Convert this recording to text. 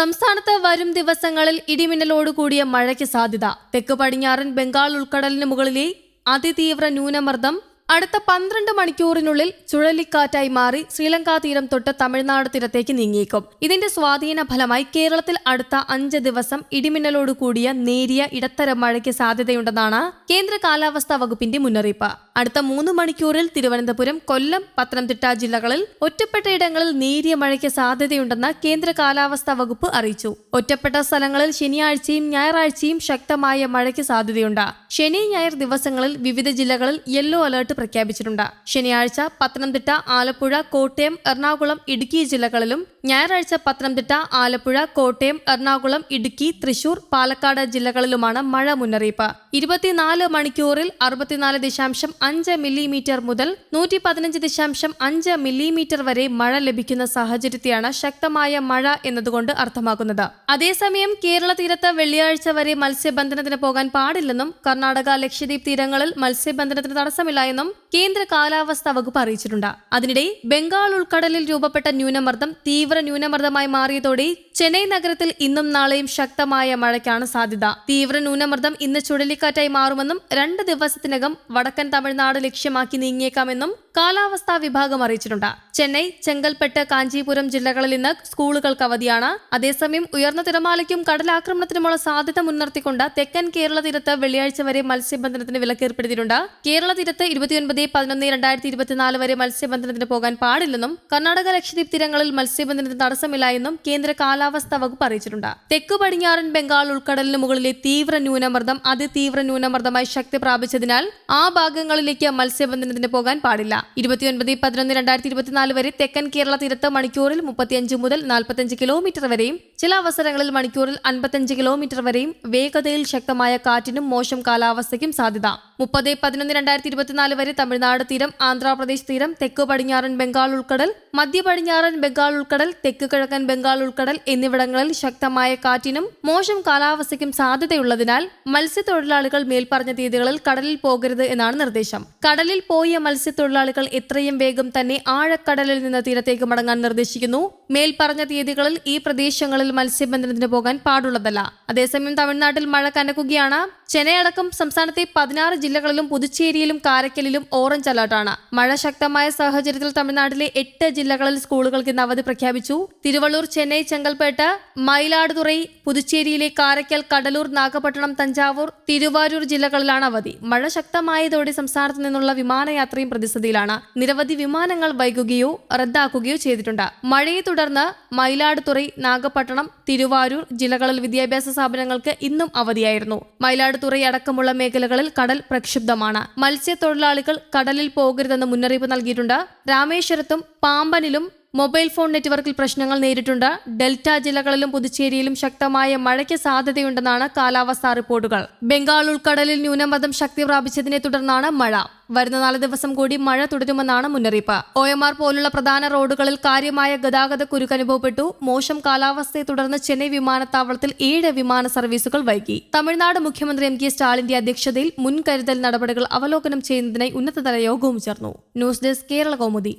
സംസ്ഥാനത്ത് വരും ദിവസങ്ങളിൽ ഇടിമിന്നലോട് കൂടിയ മഴയ്ക്ക് സാധ്യത. തെക്ക് പടിഞ്ഞാറൻ ബംഗാൾ ഉൾക്കടലിന് മുകളിലെ അതിതീവ്ര ന്യൂനമർദ്ദം അടുത്ത പന്ത്രണ്ട് മണിക്കൂറിനുള്ളിൽ ചുഴലിക്കാറ്റായി മാറി ശ്രീലങ്കാ തീരം തൊട്ട് തമിഴ്നാട് തീരത്തേക്ക് നീങ്ങിയേക്കും. ഇതിന്റെ സ്വാധീന ഫലമായി കേരളത്തിൽ അടുത്ത അഞ്ച് ദിവസം ഇടിമിന്നലോട് കൂടിയ നേരിയ ഇടത്തരം മഴയ്ക്ക് സാധ്യതയുണ്ടെന്നാണ് കേന്ദ്ര കാലാവസ്ഥാ വകുപ്പിന്റെ മുന്നറിയിപ്പ്. അടുത്ത മൂന്ന് മണിക്കൂറിൽ തിരുവനന്തപുരം കൊല്ലം പത്തനംതിട്ട ജില്ലകളിൽ ഒറ്റപ്പെട്ട ഇടങ്ങളിൽ നേരിയ മഴയ്ക്ക് സാധ്യതയുണ്ടെന്ന് കേന്ദ്ര കാലാവസ്ഥാ വകുപ്പ് അറിയിച്ചു. ഒറ്റപ്പെട്ട സ്ഥലങ്ങളിൽ ശനിയാഴ്ചയും ഞായറാഴ്ചയും ശക്തമായ മഴയ്ക്ക് സാധ്യതയുണ്ട്. ശനി ഞായർ ദിവസങ്ങളിൽ വിവിധ ജില്ലകളിൽ യെല്ലോ അലർട്ട് പ്രഖ്യാപിച്ചിട്ടുണ്ട്. ശനിയാഴ്ച പത്തനംതിട്ട ആലപ്പുഴ കോട്ടയം എറണാകുളം ഇടുക്കി ജില്ലകളിലും ഞായറാഴ്ച പത്തനംതിട്ട ആലപ്പുഴ കോട്ടയം എറണാകുളം ഇടുക്കി തൃശൂർ പാലക്കാട് ജില്ലകളിലുമാണ് മഴ മുന്നറിയിപ്പ്. ഇരുപത്തിനാല് മണിക്കൂറിൽ അറുപത്തിനാല് ദശാംശം അഞ്ച് മില്ലിമീറ്റർ മുതൽ നൂറ്റി പതിനഞ്ച് ദശാംശം അഞ്ച് മില്ലിമീറ്റർ വരെ മഴ ലഭിക്കുന്ന സാഹചര്യത്തെയാണ് ശക്തമായ മഴ എന്നതുകൊണ്ട് അർത്ഥമാക്കുന്നത്. അതേസമയം കേരള തീരത്ത് വെള്ളിയാഴ്ച വരെ മത്സ്യബന്ധനത്തിന് പോകാൻ പാടില്ലെന്നും കർണാടക ലക്ഷദ്വീപ് തീരങ്ങളിൽ മത്സ്യബന്ധനത്തിന് തടസ്സമില്ല എന്നും കേന്ദ്ര കാലാവസ്ഥാ വകുപ്പ് അറിയിച്ചിട്ടുണ്ട്. അതിനിടെ ബംഗാൾ ഉൾക്കടലിൽ രൂപപ്പെട്ട ന്യൂനമർദ്ദം തീവ്ര ന്യൂനമർദ്ദമായി മാറിയതോടെ ചെന്നൈ നഗരത്തിൽ ഇന്നും നാളെയും ശക്തമായ മഴയ്ക്കാണ് സാധ്യത. തീവ്ര ന്യൂനമർദ്ദം ഇന്ന് ചുഴലിക്കാറ്റായി മാറുമെന്നും രണ്ട് ദിവസത്തിനകം വടക്കൻ തമിഴ്നാട് ലക്ഷ്യമാക്കി നീങ്ങിയേക്കാമെന്നും കാലാവസ്ഥാ വിഭാഗം അറിയിച്ചിട്ടുണ്ട്. ചെന്നൈ ചെങ്കൽപ്പെട്ട് കാഞ്ചീപുരം ജില്ലകളിൽ ഇന്ന് സ്കൂളുകൾക്ക് അവധിയാണ്. അതേസമയം ഉയർന്ന തിരമാലയ്ക്കും കടലാക്രമണത്തിനുമുള്ള സാധ്യത മുൻനിർത്തിക്കൊണ്ട് തെക്കൻ കേരള തീരത്ത് വെള്ളിയാഴ്ച വരെ മത്സ്യബന്ധനത്തിന് വിലക്കേർപ്പെടുത്തിയിട്ടുണ്ട്. കേരള തീരത്ത് ഇരുപത്തിയൊൻപത് പതിനൊന്ന് രണ്ടായിരത്തി ഇരുപത്തിനാല് വരെ മത്സ്യബന്ധനത്തിന് പോകാൻ പാടില്ലെന്നും കർണാടക ലക്ഷദ്വീപ് തീരങ്ങളിൽ മത്സ്യബന്ധനത്തിന് തടസ്സമില്ല എന്നും കേന്ദ്ര കാലാവസ്ഥാ വകുപ്പ് അറിയിച്ചിട്ടുണ്ട്. തെക്കു പടിഞ്ഞാറൻ ബംഗാൾ ഉൾക്കടലിന് മുകളിലെ തീവ്ര ന്യൂനമർദ്ദം അതിതീവ്ര ന്യൂനമർദ്ദമായി ശക്തി പ്രാപിച്ചതിനാൽ ആ ഭാഗങ്ങളിലേക്ക് മത്സ്യബന്ധനത്തിന് പോകാൻ പാടില്ല. ഇരുപത്തിയൊൻപത് പതിനൊന്ന് രണ്ടായിരത്തി ഇരുപത്തിനാല് വരെ തെക്കൻ കേരള തീരത്ത് മണിക്കൂറിൽ മുപ്പത്തിയഞ്ച് മുതൽ നാൽപ്പത്തഞ്ച് കിലോമീറ്റർ വരെയും ചില അവസരങ്ങളിൽ മണിക്കൂറിൽ അൻപത്തഞ്ച് കിലോമീറ്റർ വരെയും വേഗതയിൽ ശക്തമായ കാറ്റിനും മോശം കാലാവസ്ഥയ്ക്കും സാധ്യത. മുപ്പത് പതിനൊന്ന് രണ്ടായിരത്തി ഇരുപത്തിനാല് വരെ തമിഴ്നാട് തീരം ആന്ധ്രാപ്രദേശ് തീരം തെക്ക് പടിഞ്ഞാറൻ ബംഗാൾ ഉൾക്കടൽ മധ്യ പടിഞ്ഞാറൻ ബംഗാൾ ഉൾക്കടൽ തെക്ക് കിഴക്കൻ ബംഗാൾ ഉൾക്കടൽ എന്നിവിടങ്ങളിൽ ശക്തമായ കാറ്റിനും മോശം കാലാവസ്ഥയ്ക്കും സാധ്യതയുള്ളതിനാൽ മത്സ്യത്തൊഴിലാളികൾ മേൽപ്പറഞ്ഞ തീയതികളിൽ കടലിൽ പോകരുത് എന്നാണ് നിർദ്ദേശം. കടലിൽ പോയ മത്സ്യത്തൊഴിലാളികൾ എത്രയും വേഗം തന്നെ ആഴക്കടലിൽ നിന്ന് തീരത്തേക്ക് മടങ്ങാൻ നിർദ്ദേശിക്കുന്നു. മേൽപ്പറഞ്ഞ തീയതികളിൽ ഈ പ്രദേശങ്ങളിൽ മത്സ്യബന്ധനത്തിന് പോകാൻ പാടുള്ളതല്ല. അതേസമയം തമിഴ്നാട്ടിൽ മഴ കനക്കുകയാണ്. ചെന്നൈ അടക്കം സംസ്ഥാനത്തെ പതിനാറ് ജില്ലകളിലും പുതുച്ചേരിയിലും കാരക്കലിലും ഓറഞ്ച് അലർട്ടാണ് മഴ ശക്തമായ സാഹചര്യത്തിൽ തമിഴ്നാട്ടിലെ എട്ട് ജില്ലകളിൽ സ്കൂളുകൾക്ക് ഇന്ന് അവധി പ്രഖ്യാപിച്ചു. തിരുവള്ളൂർ ചെന്നൈ ചെങ്കൽപ്പേട്ട് മയിലാടുതുറൈ പുതുച്ചേരിയിലെ കാരക്കൽ കടലൂർ നാഗപട്ടണം തഞ്ചാവൂർ തിരുവാരൂർ ജില്ലകളിലാണ് അവധി. മഴ ശക്തമായതോടെ സംസ്ഥാനത്ത് നിന്നുള്ള വിമാനയാത്രയും പ്രതിസന്ധിയിലാണ്. നിരവധി വിമാനങ്ങൾ വൈകുകയോ റദ്ദാക്കുകയോ ചെയ്തിട്ടുണ്ട്. മഴയെ തുടർന്ന് മയിലാടുതുറൈ നാഗപട്ടണം തിരുവാരൂർ ജില്ലകളിൽ വിദ്യാഭ്യാസ സ്ഥാപനങ്ങൾക്ക് ഇന്നും അവധിയായിരുന്നു. മയിലാടുതുറൈ അടക്കമുള്ള മേഖലകളിൽ കടൽ പ്രക്ഷുബ്ധമാണ്. മത്സ്യത്തൊഴിലാളികൾ കടലിൽ പോകരുതെന്ന് മുന്നറിയിപ്പ് നൽകിയിട്ടുണ്ട്. രാമേശ്വരത്തും പാമ്പനിലും മൊബൈൽ ഫോൺ നെറ്റ്വർക്കിൽ പ്രശ്നങ്ങൾ നേരിട്ടുണ്ട്. ഡെൽറ്റ ജില്ലകളിലും പുതുച്ചേരിയിലും ശക്തമായ മഴയ്ക്ക് സാധ്യതയുണ്ടെന്നാണ് കാലാവസ്ഥാ റിപ്പോർട്ടുകൾ. ബംഗാൾ ഉൾക്കടലിൽ ന്യൂനമർദ്ദം ശക്തി പ്രാപിച്ചതിനെ തുടർന്നാണ് മഴ. വരുന്ന നാല് ദിവസം കൂടി മഴ തുടരുമെന്നാണ് മുന്നറിയിപ്പ്. ഒ എം ആർ പോലുള്ള പ്രധാന റോഡുകളിൽ കാര്യമായ ഗതാഗത കുരുക്ക് അനുഭവപ്പെട്ടു. മോശം കാലാവസ്ഥയെ തുടർന്ന് ചെന്നൈ വിമാനത്താവളത്തിൽ ഏഴ് വിമാന സർവീസുകൾ വൈകി. തമിഴ്നാട് മുഖ്യമന്ത്രി എം കെ സ്റ്റാലിന്റെ അധ്യക്ഷതയിൽ മുൻകരുതൽ നടപടികൾ അവലോകനം ചെയ്യുന്നതിനായി ഉന്നതതല യോഗവും ചേർന്നു. News desk Kerala Kaumudi.